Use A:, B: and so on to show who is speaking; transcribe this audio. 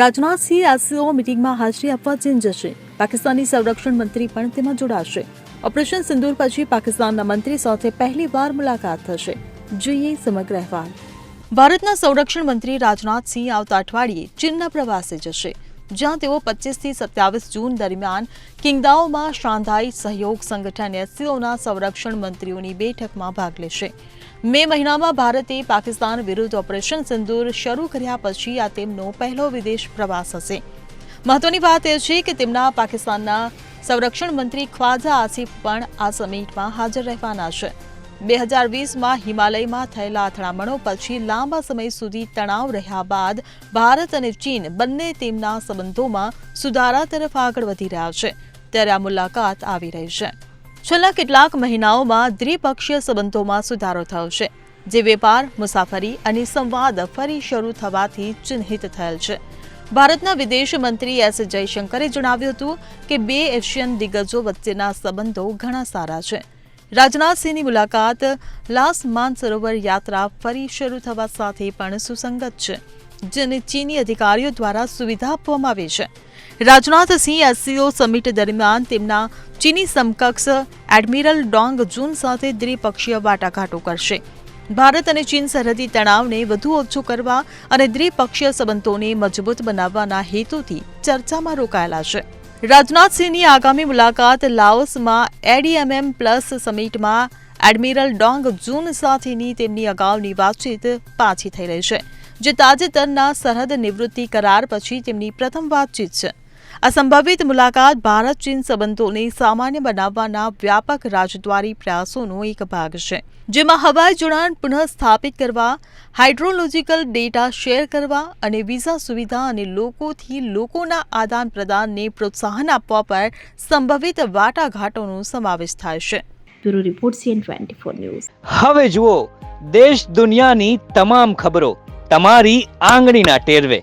A: રાજનાથસિંહ આસીઓ મિટિંગમાં હાજરી આપવા ચીન જશે પાકિસ્તાની સંરક્ષણ મંત્રી પણ તેમાં જોડાશે. ઓપરેશન સિંદૂર પછી પાકિસ્તાનના મંત્રી સાથે પહેલીવાર મુલાકાત થશે. જોઈએ સમગ્ર અહેવાલ. ભારતના સંરક્ષણ મંત્રી રાજનાથસિંહ આવતા અઠવાડિયે ચીનના પ્રવાસે જશે. જ્યાં તેઓ પચીસથી સત્યાવીસ જૂન દરમિયાન કિંગદાઓમાં શાંઘાઈ સહયોગ સંગઠન એસસીઓના સંરક્ષણ મંત્રીઓની બેઠકમાં ભાગ લેશે. મે મહિનામાં ભારતે પાકિસ્તાન વિરુદ્ધ ઓપરેશન સિંદૂર શરૂ કર્યા પછી આ તેમનો પહેલો વિદેશ પ્રવાસ હશે. મહત્વની વાત એ છે કે તેમના પાકિસ્તાનના સંરક્ષણ મંત્રી ખ્વાજા આસિફ પણ આ સમિટમાં હાજર રહેવાના છે. બે હજાર વીસમાં હિમાલયમાં થયેલા અથડામણો પછી લાંબા સમય સુધી તણાવ રહ્યા બાદ ભારત અને ચીન બંને તેમના સંબંધોમાં સુધારા તરફ આગળ વધી રહ્યા છે. ત્યારે આ મુલાકાત આવી રહી છે. છેલ્લા કેટલાક મહિનાઓમાં દ્વિપક્ષીય સંબંધોમાં સુધારો થયો છે, જે વેપાર, મુસાફરી અને સંવાદ ફરી શરૂ થવાથી ચિહ્નિત થયેલ છે. ભારતના વિદેશ મંત્રી એસ જયશંકરે જણાવ્યું હતું કે બે એશિયન દિગ્ગજો વચ્ચેના સંબંધો ઘણા સારા છે. રાજનાથસિંહની મુલાકાત, લાસ માનસરોવર યાત્રા ફરી શરૂ થવા સાથે પણ સુસંગત છે, જેને ચીની અધિકારીઓ દ્વારા સુવિધા આપવામાં આવી છે. રાજનાથસિંહ એસસીઓ સમિટ દરમિયાન તેમના ચીની સમકક્ષ એડમિરલ ડોંગ જૂન સાથે દ્વિપક્ષીય વાટાઘાટો કરશે. ભારત અને ચીન સરહદી તણાવને વધુ ઓછું કરવા અને દ્વિપક્ષીય સંબંધોને મજબૂત બનાવવાના હેતુથી ચર્ચામાં રોકાયેલા છે. રાજનાથસિંહની આગામી મુલાકાત લાઓસમાં એડીએમએમ પ્લસ સમિટમાં એડમિરલ ડોંગ જૂન સાથેની તેમની અગાઉની વાતચીત પાછી થઈ રહી છે, જે તાજેતરના સરહદ નિવૃત્તિ કરાર પછી તેમની પ્રથમ વાતચીત છે. આ સંભવિત મુલાકાત ભારત ચીન સંબંધોને સામાન્ય બનાવવાના વ્યાપક રાજદ્વારી પ્રયાસોનો એક ભાગ છે જેમાં હવાઈ જોડાણ પુનઃ સ્થાપિત કરવા હાઇડ્રોલોજીકલ ડેટા શેર કરવા અને વિઝા સુવિધા અને લોકોથી લોકોના આદાન પ્રદાનને પ્રોત્સાહન આપવા પર સંભવિત વાટાઘાટોનો સમાવેશ થાય છે.
B: Bureau report CN twenty four news.
C: હવે જુઓ દેશ દુનિયાની તમામ ખબરો તમારી આંગળીના ટેરવે.